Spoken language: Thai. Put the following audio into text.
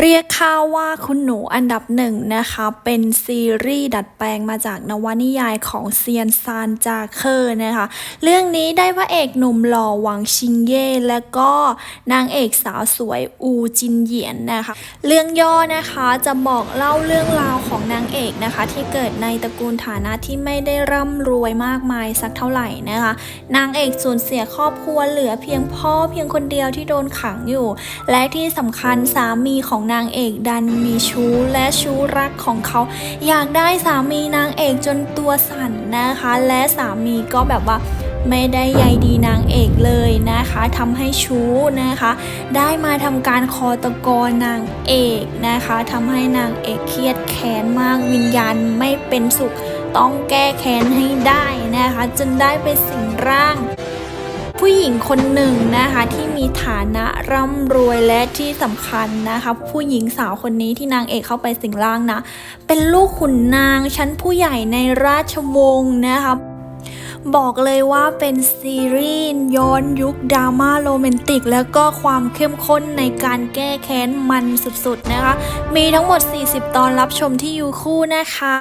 เรียกค่าว่าคุณหนูอันดับหนึ่งนะคะ เป็นซีรีส์ดัดแปลงมาจากนวนิยายของเซียนซานจาเคอร์นะคะ เรื่องนี้ได้พระเอกหนุ่มหล่อหวังชิงเย่และก็นางเอกสาวสวยอูจินเหยียนนะคะ เรื่องย่อนะคะจะบอกเล่าเรื่องราวของนางเอกนะคะ ที่เกิดในตระกูลฐานะที่ไม่ได้ร่ำรวยมากมายสักเท่าไหร่นะคะ นางเอกสูญเสียครอบครัวเหลือเพียงพ่อเพียงคนเดียวที่โดนขังอยู่ และที่สำคัญสามีของนางเอกดันมีชู้และชู้รักของเขา อยากได้สามีนางเอกจนตัวสั่นนะคะ และสามีก็แบบว่าไม่ได้ใยดีนางเอกเลยนะคะทำให้ชู้นะคะ ได้มาทำการคอตะกอนางเอกนะคะทำให้นางเอกเครียดแค้นมากวิญญาณไม่เป็นสุข ต้องแก้แค้นให้ได้นะคะจนได้ไปสิงร่าง หญิงคนหนึ่งนะคะที่มีฐานะร่ำรวยและที่สำคัญนะคะผู้หญิงสาวคนนี้ที่นางเอกเข้าไปสิงร่างนะ เป็นลูกขุนนางชั้นผู้ใหญ่ในราชวงศ์นะคะบอกเลยว่าเป็นซีรีส์ย้อนยุคดราม่าโรแมนติก แล้วก็ความเข้มข้นในการแก้แค้นมันสุดๆนะคะ มีทั้งหมด 40 ตอนรับชมที่ยูคู่นะคะ